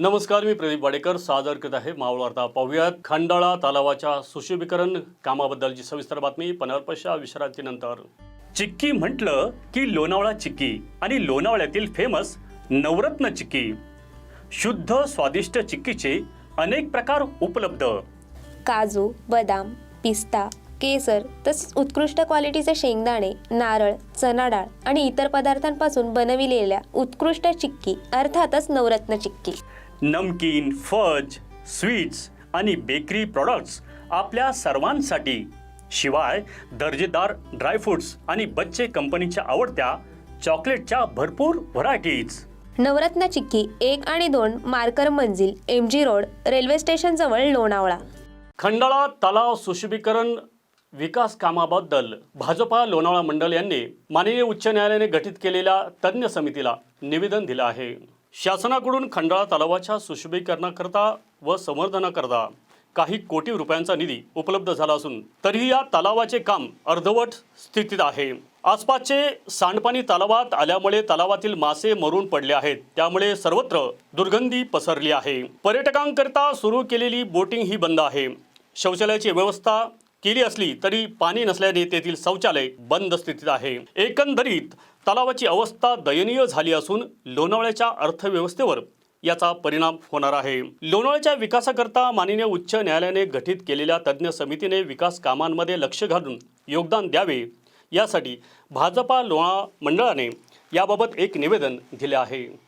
नमस्कार मी प्रदीप वाडेकर. सादर करत आहे मावळ वार्ता. पाहूयात खंडाळा तलावाच्या सुशोभीकरण कामाबद्दलची सविस्तर बातमी पनरपशा विश्रांतीनंतर. चिक्की म्हटलं की लोणावळा चिक्की आणि लोणावळ्यातील फेमस नवरत्न चिक्की. शुद्ध स्वादिष्ट चिक्कीचे अनेक प्रकार उपलब्ध. काजू बदाम पिस्ता केसर तसेच उत्कृष्ट क्वालिटीचे शेंगदाणे नारळ चना डाळ आणि इतर पदार्थांपासून बनविलेल्या उत्कृष्ट चिक्की अर्थातच नवरत्न चिक्की. नमकीन फज स्वीट्स आणि बेकरी प्रॉडक्ट्स आपल्या सर्वांसाठी. शिवाय दर्जेदार ड्रायफ्रुट्स आणि बच्चे कंपनीच्या आवडत्या चॉकलेटच्या भरपूर व्हरायटीज नवरत्न चिक्की एक आणि दोन Marker Manzil M G road railway स्टेशनजवळ Lonavala. Khandala तलाव सुशोभीकरण विकास कामाबद्दल भाजपा लोणावळा मंडळ यांनी माननीय उच्च न्यायालयाने गठीत केलेल्या तज्ज्ञ समितीला निवेदन दिलं आहे. शासनाकडून खंडाळा तलावाच्या सुशोभीकरणाकरता व संवर्धनाकरता काही कोटी रुपयांचा निधी उपलब्ध झाला असून तरीही या तलावाचे काम अर्धवट स्थितीत आहे. आसपासचे सांडपाणी तलावात आल्यामुळे तलावातील मासे मरून पडले आहेत. त्यामुळे सर्वत्र दुर्गंधी पसरली आहे. पर्यटकांकरता सुरू केलेली बोटिंग ही बंद आहे. शौचालयाची व्यवस्था केली असली तरी पाणी नसल्याने तेथील शौचालय बंद स्थितीत आहे. एकंदरीत तलावाची अवस्था दयनीय झाली असून लोणावळ्याच्या अर्थव्यवस्थेवर याचा परिणाम होणार आहे. लोणावळ्याच्या विकासाकरता माननीय उच्च न्यायालयाने गठीत केलेल्या तज्ज्ञ समितीने विकास कामांमध्ये लक्ष घालून योगदान द्यावे. यासाठी भाजपा लोणा मंडळाने याबाबत एक निवेदन दिले आहे.